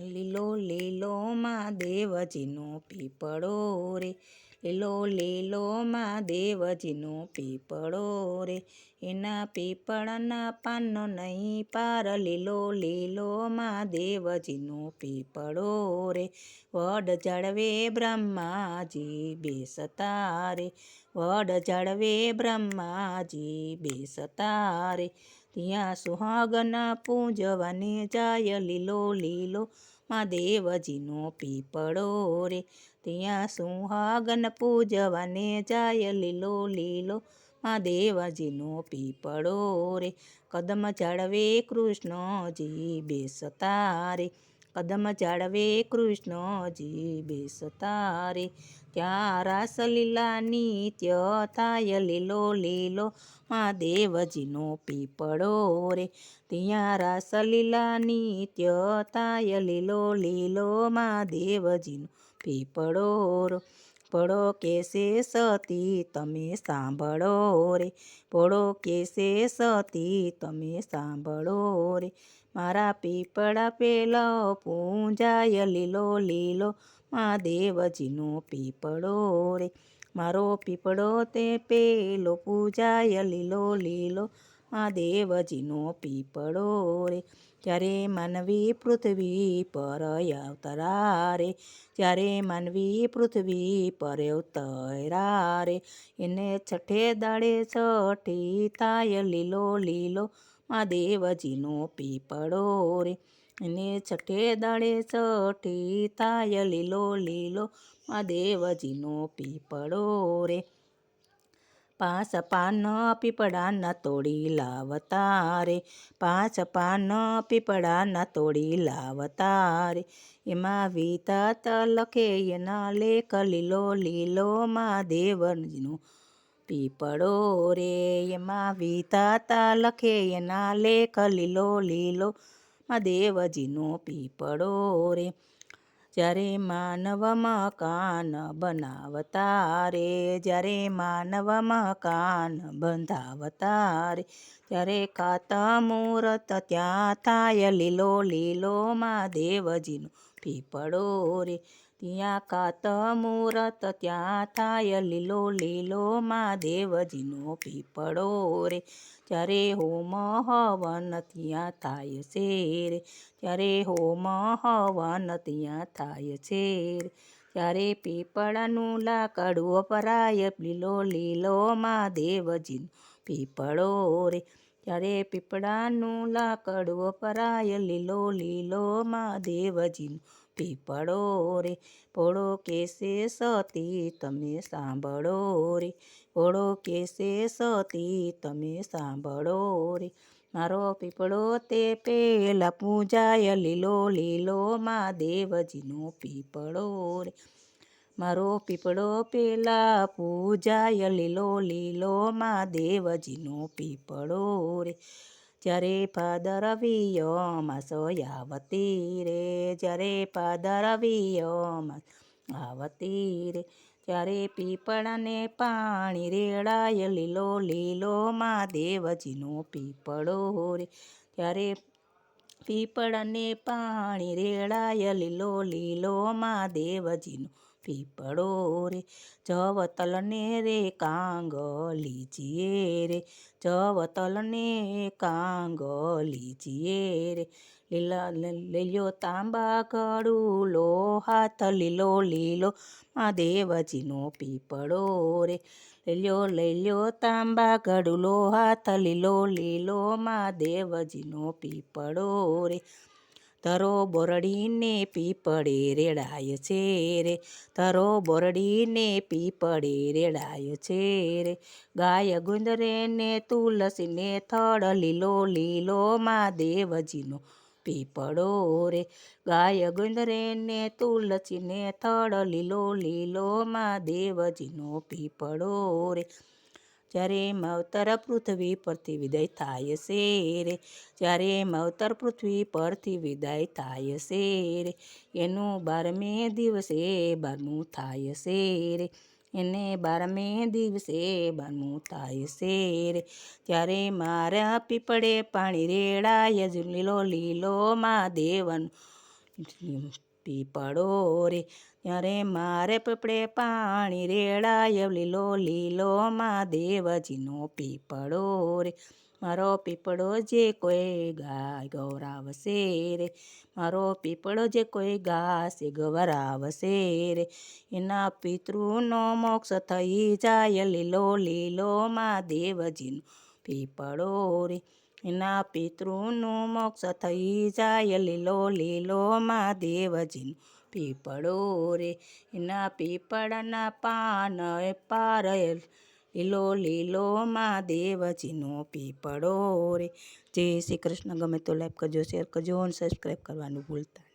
લીલો લીલો મહાદેવજીનો પીપળો રે. લીલો લીલો મહાદેવજીનો પીપળો રે. એના પીપળના પાનનો નહીં પાર. લીલો લીલો મહાદેવજીનો પીપળો રે. વડ જાળવે બ્રહ્માજી બેસતા રે. વડ જાળવે બ્રહ્માજી બેસતા રે. ત્યાં સુહાગના પૂજવાને જાય લીલો લીલો મહાદેવજીનો પીપળો રે. ત્યાં સુહાગન પૂજવાને જાય લીલો લીલો મહાદેવજીનો પીપળો રે. કદમ ચડવે કૃષ્ણજી બેસતા રે. કદમ જાળવે કૃષ્ણજી બેસતા રે ત્યાં રાસ લીલા નિત્ય થાય, લીલો લીલો મહાદેવજીનો પીપળો રે. ત્યાં રાસલીલા નિત્ય થાય, લીલો લીલો મહાદેવજીનો પીપળો રો. પડો કેસે સતી તમે સાંભળો રે? પડો કેસે સતી તમે સાંભળો રે? મારા પીપળા પેલો પૂંજાય લીલો લીલો મહાદેવજીનો પીપળો રે. મારો પીપળો તે પેલો પૂજાય લીલો લીલો મહાદેવજીનો પીપળો રે. જ્યારે માનવી પૃથ્વી પર અવતરા રે, જ્યારે માનવી પૃથ્વી પર અવતરા રે. એને છઠે દાડે છઠી થાય લીલો લીલો મહાદેવજીનો પીપળો રે. એને છઠે દાડે છઠી થાય લીલો લીલો મહાદેવજીનો પીપળો રે. પાંચ પાન પીપળાના તોડી લાવતા રે પાંચ પાન પીપળાના તોડી લાવતા રે એમાં વિધાત લખે એના લેખ લીલો લીલો મહાદેવજીનો પીપળો રે. એમાં વિતાતા લખે એના લેખ લીલો લીલો મહાદેવજીનો પીપળો રે. જ્યારે માનવ મકાન બનાવતા રે જ્યારે માનવ મકાન બંધાવતા રે ત્યારે કાતા મુહૂર્ત ત્યાં થાય. લીલો લીલો મહાદેવજીનો પીપળો રે. ત્યાં કાત મુહૂર્ત, ત્યાં થાય લીલો લીલો મહાદેવજીનો પીપળો રે. ત્યારે હોમ હવન, ત્યાં થાય છે રે ત્યારે હોમ હવન, ત્યાં થાય છે રે ત્યારે પીપળાનું લાકડું વપરાય લીલો લીલો મહાદેવજીનો પીપળો રે. ત્યારે પીપળાનું લાકડું વપરાય લીલો લીલો મહાદેવજીનો પીપળો રે. પોળો કેસે સતી, તમે સાંભળો રે. પોળો કેસે સતી, તમે સાંભળો રે. મારો પીપળો તે પેલા પૂજાય લીલો લીલો મહાદેવજીનો પીપળો રે. મારો પીપળો પેલા પૂજાય, લીલો લીલો મહાદેવજીનો પીપળો રે. જ્યારે ભાદરવીયમાં સયાવતી રે, જ્યારે ભાદરવીયમાં આવતી રે. ત્યારે પીપળાને પાણી રેડાય, લીલો લીલો મહાદેવજીનો પીપળો રે. ત્યારે પીપળાને પાણી રેડાય, લીલો લીલો મહાદેવજીનો પીપળો રે જવતલને રે કાંગલી જીએ રે જવતલને કાંગલી જીએ રે. લીલા લીલો તાંબા ગળું લો હાથ, લીલો લીલો મહાદેવજીનો પીપળો રે. લીલો લીલો તાંબા ગળુલો હાથ, લીલો લીલો મહાદેવજીનો પીપળો રે. ધરો બોરડીને પીપળે રેડાય છે રે. ધરો બોરડીને પીપળે રેડાય છે રે. ગાય ગુંદરે ને તુલસીને થડ લીલો લીલો મહાદેવજીનો પીપળો રે. ગાય ગુંદરે ને તુલસીને થડ લીલો લીલો મહાદેવજીનો પીપળો રે. જ્યારે માવતર પૃથ્વી પરથી વિદાય થાય છે રે. જ્યારે માવતર પૃથ્વી પરથી વિદાય થાય છે રે. એનું બારમે દિવસે બારમું થાય છે રે. એને બારમે દિવસે બારમું થાય છે રે. ત્યારે મારા પીપળે પાણી રેડાય લીલો લીલો મહાદેવન પીપળો રે. ત્યારે મારે પીપળે પાણી રેડાય, લીલો લીલો મહાદેવજીનો પીપળો રે. મારો પીપળો જે કોઈ ગાય ગૌરાવશે રે. મારો પીપળો જે કોઈ ઘાસ ગવરાવશે રે. એના પિતૃનો મોક્ષ થઈ જાય, લીલો લીલો મહાદેવજીનો પીપળો રે. એના પિતૃનો મોક્ષ થઈ જાય, લીલો લીલો મહાદેવજીનો પીપળો રે, એના પીપળના પાન પારેલ લીલો લીલો મહાદેવજીનો પીપળો રે જય શ્રી કૃષ્ણ ગમે તો લાઈક કરજો શેર કરજો અને સબસ્ક્રાઈબ કરવાનું ભૂલતા.